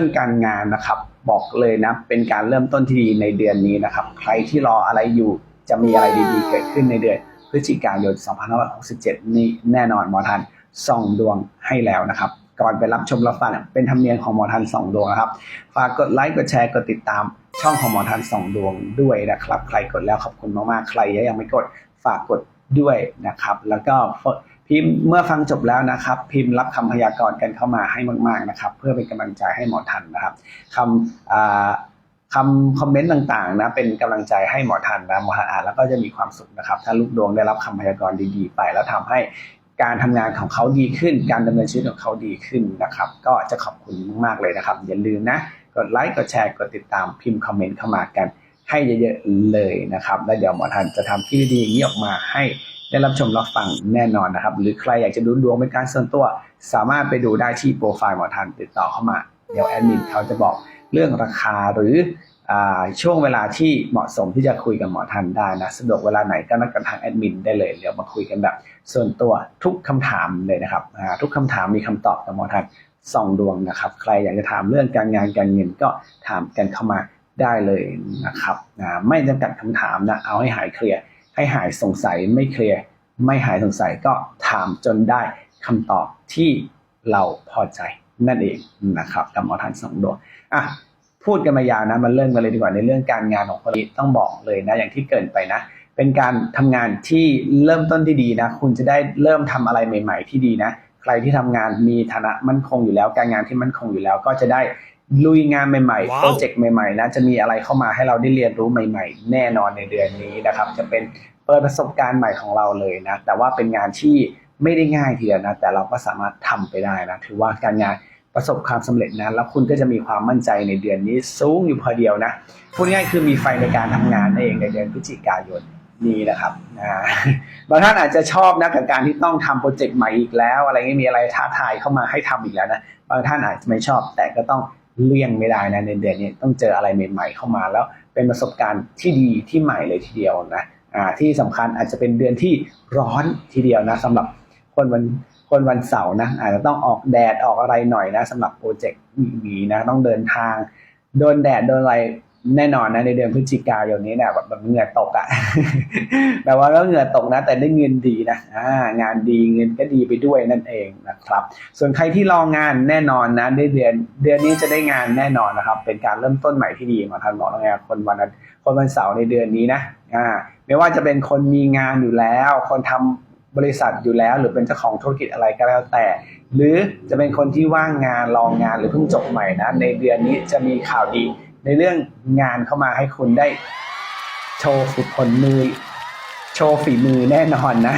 รื่องการงานนะครับบอกเลยนะเป็นการเริ่มต้นที่ดีในเดือนนี้นะครับ ใครที่รออะไรอยู่จะมีอะไรดีๆเกิดขึ้นในเดือนพฤศจิกายน 2567 นี้แน่นอนหมอทันส่องดวงให้แล้วนะครับ ก่อนไปรับชมรับฟังเป็นธรรมเนียมของหมอทันส่องดวงนะครับ ฝากกดไลค์กดแชร์กดติดตาม ช่องของหมอทันส่องดวงด้วยนะครับ ใครกดแล้วขอบคุณมากๆใครยังไม่กดฝากกดด้วยนะครับ แล้วก็ พิมพ์เมื่อฟังจบแล้วนะครับ พิมพ์รับคำพยากรณ์กันเข้ามาให้มากๆนะครับ เพื่อเป็นกำลังใจให้หมอทันนะครับคำคำคอมเมนต์ต่างๆนะเป็นกำลังใจให้หมอทันนะหมอทันอ่านแล้วก็จะมีความสุขนะครับ ถ้าลูกดวงได้รับคำพยากรณ์ดีๆ ไป แล้วทำให้การทำงานของเขาดีขึ้น การดำเนินชีวิตของเขาดีขึ้นนะครับ ก็จะขอบคุณมากๆเลยนะครับ อย่าลืมนะกดไลค์กดแชร์กดติดตามพิมพ์คอมเมนต์เข้ามากันให้เยอะๆเลยนะครับ แล้วเดี๋ยวหมอทันจะทำที่ดีๆอย่างนี้ออกมาให้ ได้รับชมรับฟังแน่นอนนะครับ หรือใครอยากจะดูดวงเป็นการส่วนตัว สามารถไปดูได้ที่โปรไฟล์หมอทันติดต่อเข้ามา เดี๋ยวแอดมินเขาจะบอกเรื่องราคาหรืออช่วงเวลาที่เหมาะสมที่จะคุยกับหมอทันได้นะสะดวกเวลาไหนก็นัดกันทางแอดมินได้เลยเดี๋ยวมาคุยกันแบบ ส่วนตัวทุกคำถามเลยนะครับทุกคำถามมีคำตอบกับหมอทันส่องดวงนะครับ ใครอยากจะถามเรื่องการงานการเงินก็ถามกันเข้ามาได้เลยนะครับไม่จำกัดคำถามนะเอาให้หายเคลียร์ ให้หายสงสัยไม่เคลียร์ไม่หายสงสัยก็ถามจนได้คำตอบที่เราพอใจนั่นเองนะครับกับหมอทันสองดวงอะพูดกันมายาวนะมาเริ่มกันเลยดีกว่าในเรื่องการงานของคนนี้ต้องบอกเลยนะอย่างที่เกินไปนะ เป็นการทำงานที่เริ่มต้นที่ดีนะ คุณจะได้เริ่มทำอะไรใหม่ ๆ ที่ดีนะ ใครที่ทำงานมีฐานะมั่นคงอยู่แล้ว การงานที่มั่นคงอยู่แล้วก็จะได้ ลุยงานใหม่ๆว้าวโปรเจกต์ใหม่ๆนะจะมีอะไรเข้ามาให้เราได้เรียนรู้ใหม่ ๆ แน่นอนในเดือนนี้นะครับ จะเป็นเปิดประสบการณ์ใหม่ของเราเลยนะ แต่ว่าเป็นงานที่ไม่ได้ง่ายทีเดียวนะ แต่เราก็สามารถทำไปได้นะ ถือว่าการงานประสบความสำเร็จนะ แล้วคุณก็จะมีความมั่นใจในเดือนนี้สูงอยู่พอเดียวนะ พูดง่ายๆคือมีไฟในการทำงานนั่นเองในเดือนพฤศจิกายนนี้นะครับอ่าบางท่านอาจจะชอบนะกับการที่ต้องทำโปรเจกต์ใหม่อีกแล้ว อะไรเงี้ยมีอะไรท้าทายเข้ามาให้ทำอีกแล้วนะ บางท่านอาจจะไม่ชอบแต่ก็ต้อง เลี่ยงไม่ได้นะในเดือนนี้ต้องเจออะไรใหม่ ๆ เข้ามาแล้วเป็นประสบการณ์ที่ดีที่ใหม่เลยทีเดียวนะอ่าที่สำคัญอาจจะเป็นเดือนที่ร้อนทีเดียวนะสำหรับคนวันคนวันเสาร์นะอาจจะต้องออกแดดออกอะไรหน่อยนะสำหรับโปรเจกต์นี้นะต้องเดินทางโดนแดดโดนอะไร แน่นอนนะในเดือนพฤศจิกายนนี้เนี่ยแบบแบบเหงื่อตกอะแบบว่าแล้วเหงื่อตกนะ แต่ได้เงินดีนะอ่างานดีเงินก็ดีไปด้วยนั่นเองนะครับ ส่วนใครที่รองงานแน่นอนนะในเดือน เดือนนี้จะได้งานแน่นอนนะครับ เป็นการเริ่มต้นใหม่ที่ดีมาทันบอกแล้วไงคนวันคนวันเสาร์ในเดือนนี้นะอ่าไม่ว่าจะเป็นคนมีงานอยู่แล้ว คนทำบริษัทอยู่แล้ว หรือเป็นเจ้าของธุรกิจอะไรก็แล้วแต่ หรือจะเป็นคนที่ว่างงานรองงานหรือเพิ่งจบใหม่นะในเดือนนี้จะมีข่าวดี ในเรื่องงานเข้ามาให้คุณได้ โชว์ฝีผลมือ โชว์ฝีมือแน่นอนนะ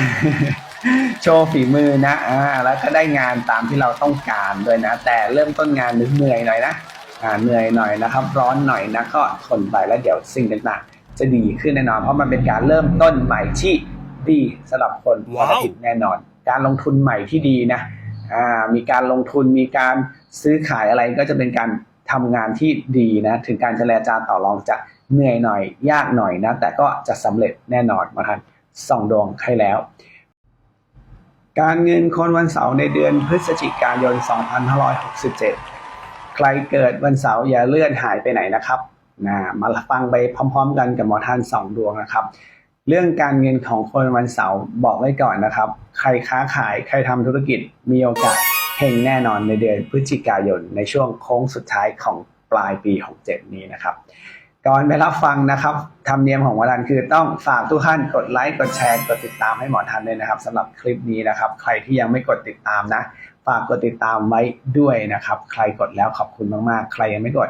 โชว์ฝีมือนะอ่าแล้วก็ได้งานตามที่เราต้องการด้วยนะ แต่เริ่มต้นงานเหนื่อยหน่อยนะอ่าเหนื่อยหน่อยนะครับ ร้อนหน่อยนะก็ทนไปแล้วเดี๋ยวสิ่งต่างๆ จะดีขึ้นแน่นอน เพราะมันเป็นการเริ่มต้นใหม่ที่ดีสำหรับคนปว้าวกติแน่นอน การลงทุนใหม่ที่ดีนะอ่ามีการลงทุนมีการซื้อขายอะไรก็จะเป็นการ ทำงานที่ดีนะถึงการเจรจาต่อรองจะเหนื่อยหน่อยยากหน่อยนะแต่ก็จะสำเร็จแน่นอนมาทันส่องดวงให้แล้ว การเงินคนวันเสาร์ในเดือนพฤศจิกายน 2567 ใครเกิดวันเสาร์อย่าเลื่อนหายไปไหนนะครับนะมาฟังไปพร้อม ๆ กันกับหมอท่านสองดวงนะครับ เรื่องการเงินของคนวันเสาร์บอกไว้ก่อนนะครับ ใครค้าขายใครทำธุรกิจมีโอกาส เฮงแน่นอนในเดือนพฤศจิกายนในช่วงโค้งสุดท้ายของปลายปี 67 นี้นะครับ ก่อนไปรับฟังนะครับธรรมเนียมของหมอทันคือต้องฝากทุกท่านกดไลค์กดแชร์กดติดตามให้หมอทันด้วยนะครับสำหรับคลิปนี้นะครับ ใครที่ยังไม่กดติดตามนะ ฝากกดติดตามไว้ด้วยนะครับ ใครกดแล้วขอบคุณมากๆ ใครยังไม่กด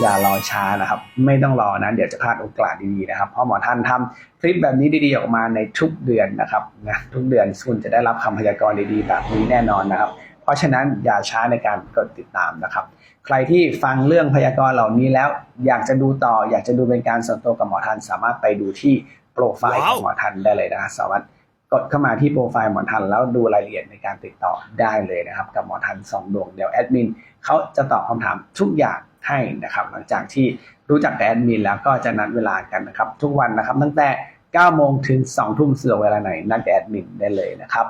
อย่ารอช้านะครับ ไม่ต้องรอนะเดี๋ยวจะพลาดโอกาสดีๆนะครับเพราะหมอท่านทำคลิปแบบนี้ดีๆออกมาในทุกเดือนนะครับนะทุกเดือนคุณจะได้รับคำพยากรณ์ดีๆแบบนี้แน่นอนนะครับ เพราะฉะนั้นอย่าช้าในการกดติดตามนะครับ ใครที่ฟังเรื่องพยากรณ์เหล่านี้แล้ว อยากจะดูต่อ อยากจะดูเป็นการส่วนตัวกับหมอทัน สามารถไปดูที่โปรไฟล์ของหมอทันได้เลยนะสามารถกดเข้ามาที่โปรไฟล์หมอทันแล้วดูรายละเอียดในการติดต่อได้เลยนะครับ กับหมอทันสองดวงเดี๋ยวแอดมินเขาจะตอบคำถามทุกอย่างให้นะครับ หลังจากที่รู้จักกับแอดมินแล้วก็จะนัดเวลากันนะครับ ทุกวันนะครับตั้งแต่9โมงถึง2ทุ่มสะดวกเวลาไหนนัดกับแอดมินได้เลยนะครับ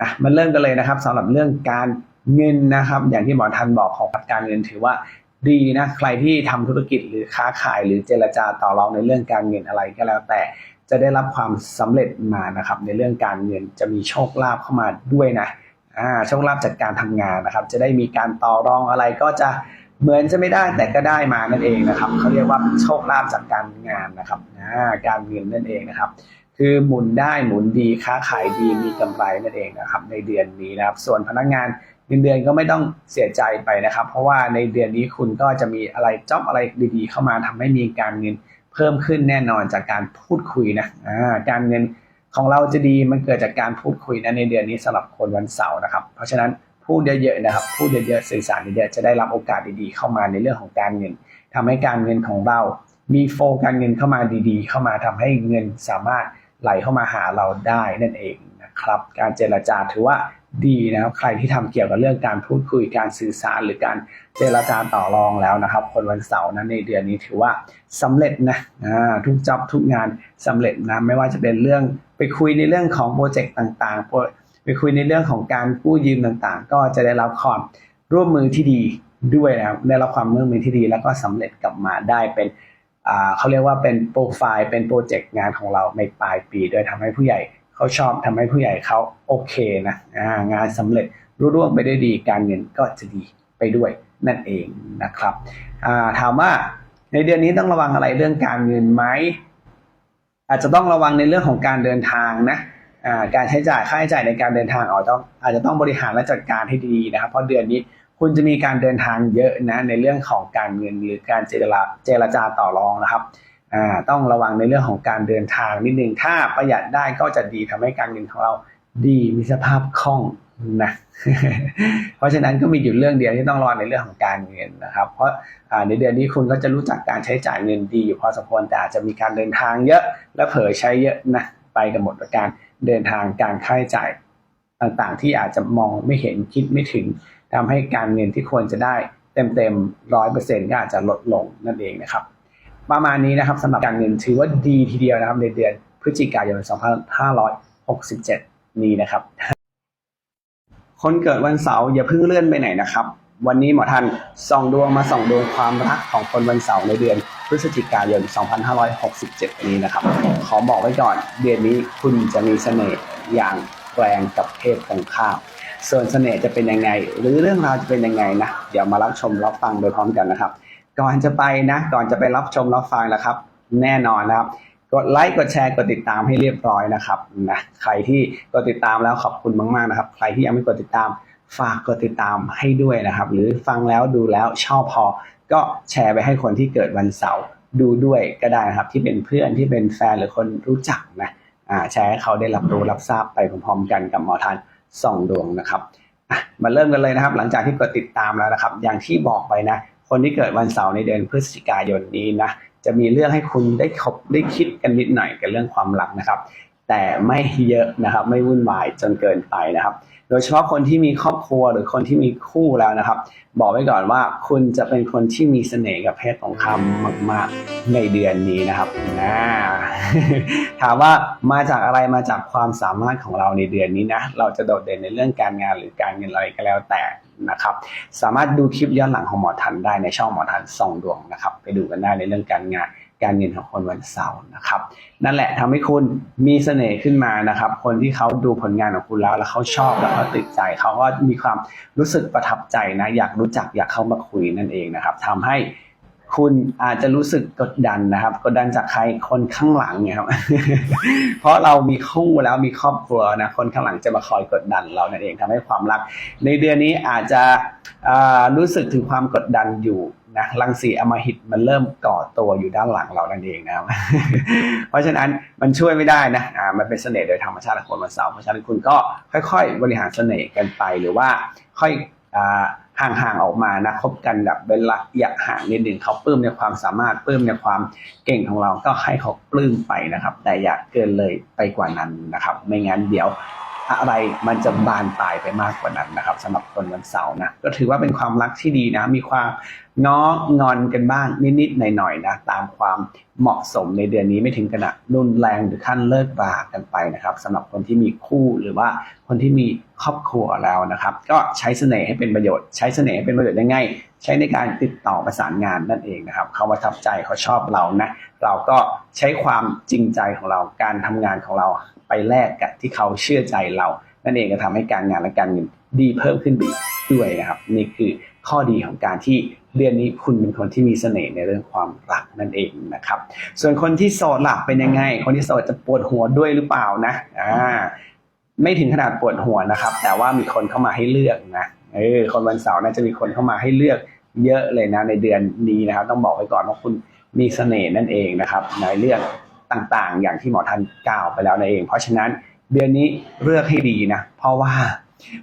อะมาเริ่มกันเลยนะครับสำหรับเรื่องการเงินนะครับ อย่างที่หมอทันบอกของการเงินถือว่าดีนะใครที่ทำธุรกิจหรือค้าขายหรือเจรจาต่อรองในเรื่องการเงินอะไรก็แล้ว แต่จะได้รับความสำเร็จมานะครับ ในเรื่องการเงินจะมีโชคลาภเข้ามาด้วยนะอ่าโชคลาภจากการทำงานนะครับ จะได้มีการต่อรองอะไรก็จะเหมือนจะไม่ได้แต่ก็ได้มานั่นเองนะครับเขาเรียกว่าโชคลาภจากการงานนะครับอ่าการเงินนั่นเองนะครับ คือหมุนได้หมุนดีค้าขายดีมีกำไรนั่นเองนะครับ ในเดือนนี้นะครับ ส่วนพนักงานเงินเดือนก็ไม่ต้องเสียใจไปนะครับ เพราะว่าในเดือนนี้คุณก็จะมีอะไรจ็อบอะไรดีๆ เข้ามาทำให้มีการเงินเพิ่มขึ้นแน่นอนจากการพูดคุยนะการเงินของเราจะดีมันเกิดจากการพูดคุยนะในเดือนนี้สำหรับคนวันเสาร์นะครับ เพราะฉะนั้นพูดเยอะๆนะครับ พูดเยอะๆสื่อสารเยอะๆจะได้รับโอกาสดีๆ เข้ามาในเรื่องของการเงินทำให้การเงินของเรา มีโฟการเงินเข้ามาดีๆ เข้ามาทำให้เงินสามารถ ไหลเข้ามาหาเราได้นั่นเองนะครับ การเจรจาถือว่าดีนะครับใครที่ทำเกี่ยวกับเรื่องการพูดคุยการสื่อสารหรือการเจรจาต่อรองแล้วนะครับ คนวันเสาร์นั้นในเดือนนี้ถือว่าสำเร็จนะทุกจ็อบทุกงานสำเร็จนะไม่ว่าจะเป็นเรื่องไปคุยในเรื่องของโปรเจกต์ต่างๆ ไปคุยในเรื่องของการกู้ยืมต่างๆ ก็จะได้รับความร่วมมือที่ดีด้วยนะครับได้รับความร่วมมือที่ดี แล้วก็สำเร็จกลับมาได้เป็น เขาเรียกว่าเป็นโปรไฟล์เป็นโปรเจกต์งานของเราในปลายปีโดยทำให้ผู้ใหญ่เขาชอบทำให้ผู้ใหญ่เขาโอเคนะงานสำเร็จรุ่ร่วงไปได้ดีการเงินก็จะดีไปด้วยนั่นเองนะครับถามว่าในเดือนนี้ต้องระวังอะไรเรื่องการเงินไหมอาจจะต้องระวังในเรื่องของการเดินทางนะการใช้จ่ายค่าใช้จ่ายในการเดินทางอาจจะต้องอาจจะต้องบริหารและจัดการให้ดีนะครับ เพราะเดือนนี้ คุณจะมีการเดินทางเยอะนะในเรื่องของการเงินหรือการเจรจาเจรจาต่อรองนะครับอ่าต้องระวังในเรื่องของการเดินทางนิดนึงถ้าประหยัดได้ก็จะดีทำให้การเงินของเราดีมีสภาพคล่องนะเพราะฉะนั้นก็มีอยู่เรื่องเดียวที่ต้องระวังในเรื่องของการเงินนะครับ เพราะในเดือนนี้คุณก็จะรู้จักการใช้จ่ายเงินดีอยู่พอสมควรแต่อาจจะมีการเดินทางเยอะ และเผลอใช้เยอะนะไปกันหมดการเดินทางการค่าใช้จ่ายต่างๆ ที่อาจจะมองไม่เห็นคิดไม่ถึง ทำให้การเงินที่ควรจะได้เต็มเต็มร้อยเปอร์เซ็นต์ก็อาจจะลดลงนั่นเองนะครับ ประมาณนี้นะครับสำหรับการเงินถือว่าดีทีเดียวนะครับในเดือนพฤศจิกายน 2567 นี้นะครับ คนเกิดวันเสาร์อย่าเพิ่งเลื่อนไปไหนนะครับ วันนี้หมอทันส่องดวงมาส่องดวงความรักของคนวันเสาร์ในเดือนพฤศจิกายน 2567 นี้นะครับ ขอบอกไว้ก่อนเดือนนี้คุณจะมีเสน่ห์อย่างแรงกับเพศตรงข้าม ส่วนเสน่ห์จะเป็นยังไง หรือเรื่องราวจะเป็นยังไงนะ เดี๋ยวมารับชมรับฟังโดยพร้อมกันนะครับ ก่อนจะไปนะ ก่อนจะไปรับชมรับฟังนะครับ แน่นอนนะครับ กดไลค์กดแชร์กดติดตามให้เรียบร้อยนะครับนะใครที่กดติดตามแล้วขอบคุณมากๆนะครับ ใครที่ยังไม่กดติดตามฝากกดติดตามให้ด้วยนะครับ หรือฟังแล้วดูแล้วชอบพอ ก็แชร์ไปให้คนที่เกิดวันเสาร์ดูด้วยก็ได้นะครับ ที่เป็นเพื่อนที่เป็นแฟนหรือคนรู้จักนะอ่าแชร์ให้เขาได้รับรู้รับทราบไปพร้อมๆกันกับหมอทาน ส่องดวงนะครับมาเริ่มกันเลยนะครับ หลังจากที่กดติดตามแล้วนะครับ อย่างที่บอกไปนะ คนที่เกิดวันเสาร์ในเดือนพฤศจิกายนนี้นะจะมีเรื่องให้คุณได้คบได้คิดกันนิดหน่อยกับเรื่องความรักนะครับ แต่ไม่เยอะนะครับ ไม่วุ่นวายจนเกินไปนะครับ โดยเฉพาะคนที่มีครอบครัวหรือคนที่มีคู่แล้วนะครับ บอกไว้ก่อนว่าคุณจะเป็นคนที่มีเสน่ห์กับเพศตรงข้ามมาก ๆ ในเดือนนี้นะครับนะถามว่ามาจากอะไรมาจากความสามารถของเราในเดือนนี้นะเราจะโดดเด่นในเรื่องการงานหรือการเงินอะไรก็แล้วแต่นะครับสามารถดูคลิปย้อนหลังของหมอทันได้ในช่องหมอทันส่องดวงนะครับ ไปดูกันได้ในเรื่องการงาน การเงินของคนวันเสาร์นะครับ นั่นแหละทำให้คุณมีเสน่ห์ขึ้นมานะครับ คนที่เขาดูผลงานของคุณแล้ว แล้วเขาชอบแล้วเขาติดใจเขาก็มีความรู้สึกประทับใจนะ อยากรู้จักอยากเข้ามาคุยนั่นเองนะครับทำให้ คุณอาจจะรู้สึกกดดันนะครับ กดดันจากใครคนข้างหลังเนี่ยครับ เพราะเรามีคู่แล้วมีครอบครัวนะคนข้างหลังจะมาคอยกดดันเรานั่นเองทำให้ความรัก ในเดือนนี้อาจจะรู้สึกถึงความกดดันอยู่นะรังสีอมหิตมันเริ่มก่อตัวอยู่ด้านหลังเรานั่นเองนะครับ เพราะฉะนั้นมันช่วยไม่ได้นะอ่ามันเป็นเสน่ห์โดยธรรมชาติของคนวันเสาร์เพราะฉะนั้นคุณก็ค่อย ๆ บริหารเสน่ห์กันไปหรือว่าค่อย ห่างๆออกมานะคบกันแบบเป็นระยะห่างนิดหนึ่งเขาปลื้มในความสามารถปลื้มในความเก่งของเราก็ให้เขาปลื้มไปนะครับ แต่อย่าเกินเลยไปกว่านั้นนะครับ ไม่งั้นเดี๋ยว อะไรมันจะบานปลายไปมากกว่านั้นนะครับสำหรับคนวันเสาร์นะก็ถือว่าเป็นความรักที่ดีนะ มีความง้องอนกันบ้างนิดๆหน่อยๆนะตามความเหมาะสมในเดือนนี้ไม่ถึงขนาดรุนแรงหรือขั้นเลิกรากันไปนะครับสำหรับคนที่มีคู่หรือว่าคนที่มีครอบครัวแล้วนะครับ ก็ใช้เสน่ห์ให้เป็นประโยชน์ใช้เสน่ห์ให้เป็นประโยชน์ได้ง่าย ใช้ในการติดต่อประสานงานนั่นเองนะครับ เขาประทับใจเขาชอบเรานะ เราก็ใช้ความจริงใจของเราการทำงานของเราไปแลกกับที่เขาเชื่อใจเรา นั่นเองก็ทำให้การงานและการเงินดีเพิ่มขึ้นไปอีกด้วยนะครับ นี่คือข้อดีของการที่เดือนนี้คุณเป็นคนที่มีเสน่ห์ในเรื่องความรักนั่นเองนะครับ ส่วนคนที่โสดหลับเป็นยังไง คนที่โสดจะปวดหัวด้วยหรือเปล่านะอ่าไม่ถึงขนาดปวดหัวนะครับ แต่ว่ามีคนเข้ามาให้เลือกนะเออคนวันเสาร์น่าจะมีคนเข้ามาให้เลือก เยอะเลยนะในเดือนนี้นะครับ ต้องบอกไว้ก่อนว่าคุณมีเสน่ห์นั่นเองนะครับ ในเรื่องต่างๆ อย่างที่หมอทันกล่าวไปแล้วนั่นเอง เพราะฉะนั้นเดือนนี้เลือกให้ดีนะ เพราะว่า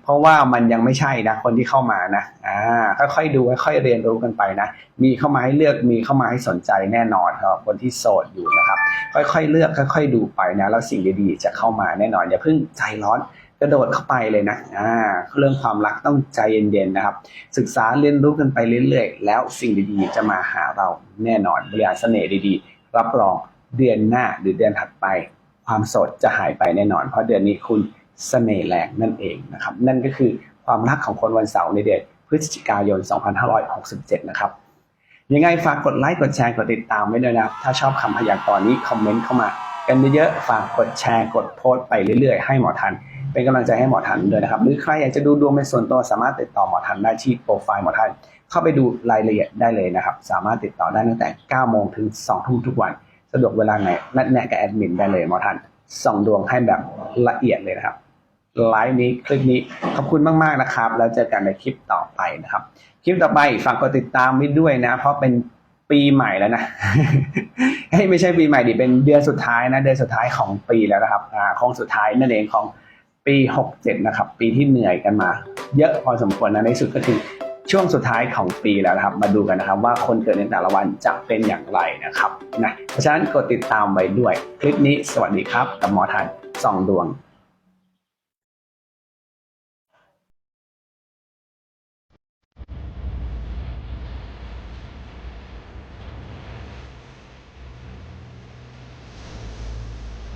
เพราะว่ามันยังไม่ใช่นะคนที่เข้ามานะอ่าค่อยๆดูค่อยๆเรียนรู้กันไปนะ มีเข้ามาให้เลือกมีเข้ามาให้สนใจแน่นอนครับคนที่โสดอยู่นะครับ ค่อยๆเลือกค่อย ๆ ดูไปนะแล้วสิ่งดีๆ จะเข้ามาแน่นอนอย่าเพิ่งใจร้อน กระโดดเข้าไปเลยนะอ่าเรื่องความรักต้องใจเย็นๆนะครับ ศึกษาเรียนรู้กันไปเรื่อยๆ แล้วสิ่งดีๆ จะมาหาเราแน่นอนบริหารเสน่ห์ดีๆ รับรองเดือนหน้าหรือเดือนถัดไป ความโสดจะหายไปแน่นอน เพราะเดือนนี้คุณเสน่ห์แรงนั่นเองนะครับ นั่นก็คือความรักของคนวันเสาร์ในเดือนพฤศจิกายน 2567 นะครับ ยังไงฝากกดไลค์กดแชร์กดติดตามไว้ด้วยนะครับ ถ้าชอบคำพยากรณ์นี้คอมเมนต์เข้ามา กันเยอะๆฝากกดแชร์กดโพสต์ไปเรื่อยๆ ให้หมอทัน เป็นกำลังใจให้หมอทันด้วยนะครับ หรือใครอยากจะดูดวงเป็นส่วนตัวสามารถติดต่อหมอทันได้ที่โปรไฟล์หมอทันเข้าไปดูรายละเอียดได้เลยนะครับ สามารถติดต่อได้ตั้งแต่ 9 โมงถึง 2 ทุ่มทุกวัน สะดวกเวลาไหนนัดแนะกับแอดมินได้เลยหมอทันส่องดวงให้แบบละเอียดเลยนะครับไลฟ์นี้คลิปนี้ขอบคุณมากๆนะครับ แล้วเจอกันในคลิปต่อไปนะครับ คลิปต่อไปฝากกดติดตามไว้ด้วยนะ เพราะเป็นปีใหม่แล้วนะเฮ้ไม่ใช่ปีใหม่ดิเป็นเดือนสุดท้ายนะ เดือนสุดท้ายของปีแล้วนะครับอ่าโค้งสุดท้ายนั่นเองของ ปี 67 นะครับ ปีที่เหนื่อยกันมา เยอะพอสมควรนะในสุดก็คือช่วงสุดท้ายของปีแล้วนะครับ มาดูกันนะครับว่าคนเกิดในแต่ละวันจะเป็นอย่างไรนะครับนะเพราะฉะนั้นกดติดตามไว้ด้วย คลิปนี้สวัสดีครับ กับหมอทันส่องดวง